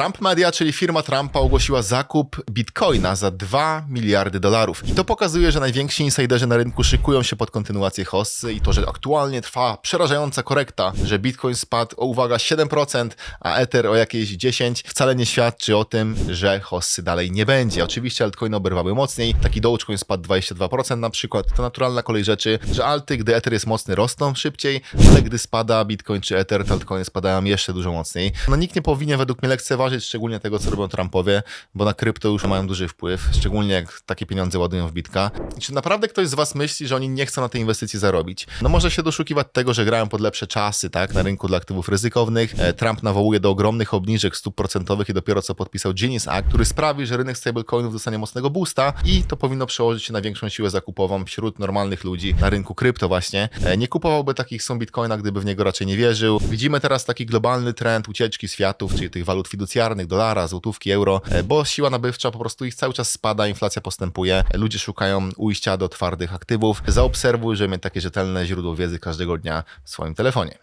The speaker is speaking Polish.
Trump Media, czyli firma Trumpa, ogłosiła zakup bitcoina za 2 miliardy dolarów. I to pokazuje, że najwięksi insiderzy na rynku szykują się pod kontynuację hossy i to, że aktualnie trwa przerażająca korekta, że bitcoin spadł o uwaga 7%, a Ether o jakieś 10%, wcale nie świadczy o tym, że hossy dalej nie będzie. Oczywiście altcoiny oberwały mocniej, taki Dogecoin spadł 22% na przykład. To naturalna kolej rzeczy, że alty, gdy Ether jest mocny, rosną szybciej, ale gdy spada Bitcoin czy Ether, to altcoiny spadają jeszcze dużo mocniej. No nikt nie powinien według mnie lekceważyć szczególnie tego, co robią Trumpowie, bo na krypto już mają duży wpływ, szczególnie jak takie pieniądze ładują w Bitka. I czy naprawdę ktoś z Was myśli, że oni nie chcą na tej inwestycji zarobić? No może się doszukiwać tego, że grają pod lepsze czasy, tak, na rynku dla aktywów ryzykownych. E, Trump nawołuje do ogromnych obniżek stóp procentowych i dopiero co podpisał Genius Act, który sprawi, że rynek stablecoinów dostanie mocnego boosta i to powinno przełożyć się na większą siłę zakupową wśród normalnych ludzi na rynku krypto właśnie. E, Nie kupowałby takich sum bitcoina, gdyby w niego raczej nie wierzył. Widzimy teraz taki globalny trend ucieczki z fiatów, czyli tych walut fiducjarnych, dolara, złotówki, euro, e, bo siła nabywcza po prostu ich cały czas spada, inflacja postępuje, ludzie szukają ujścia do twardych aktywów. Zaobserwuj, żeby mieć takie rzetelne źródło wiedzy każdego dnia w swoim telefonie.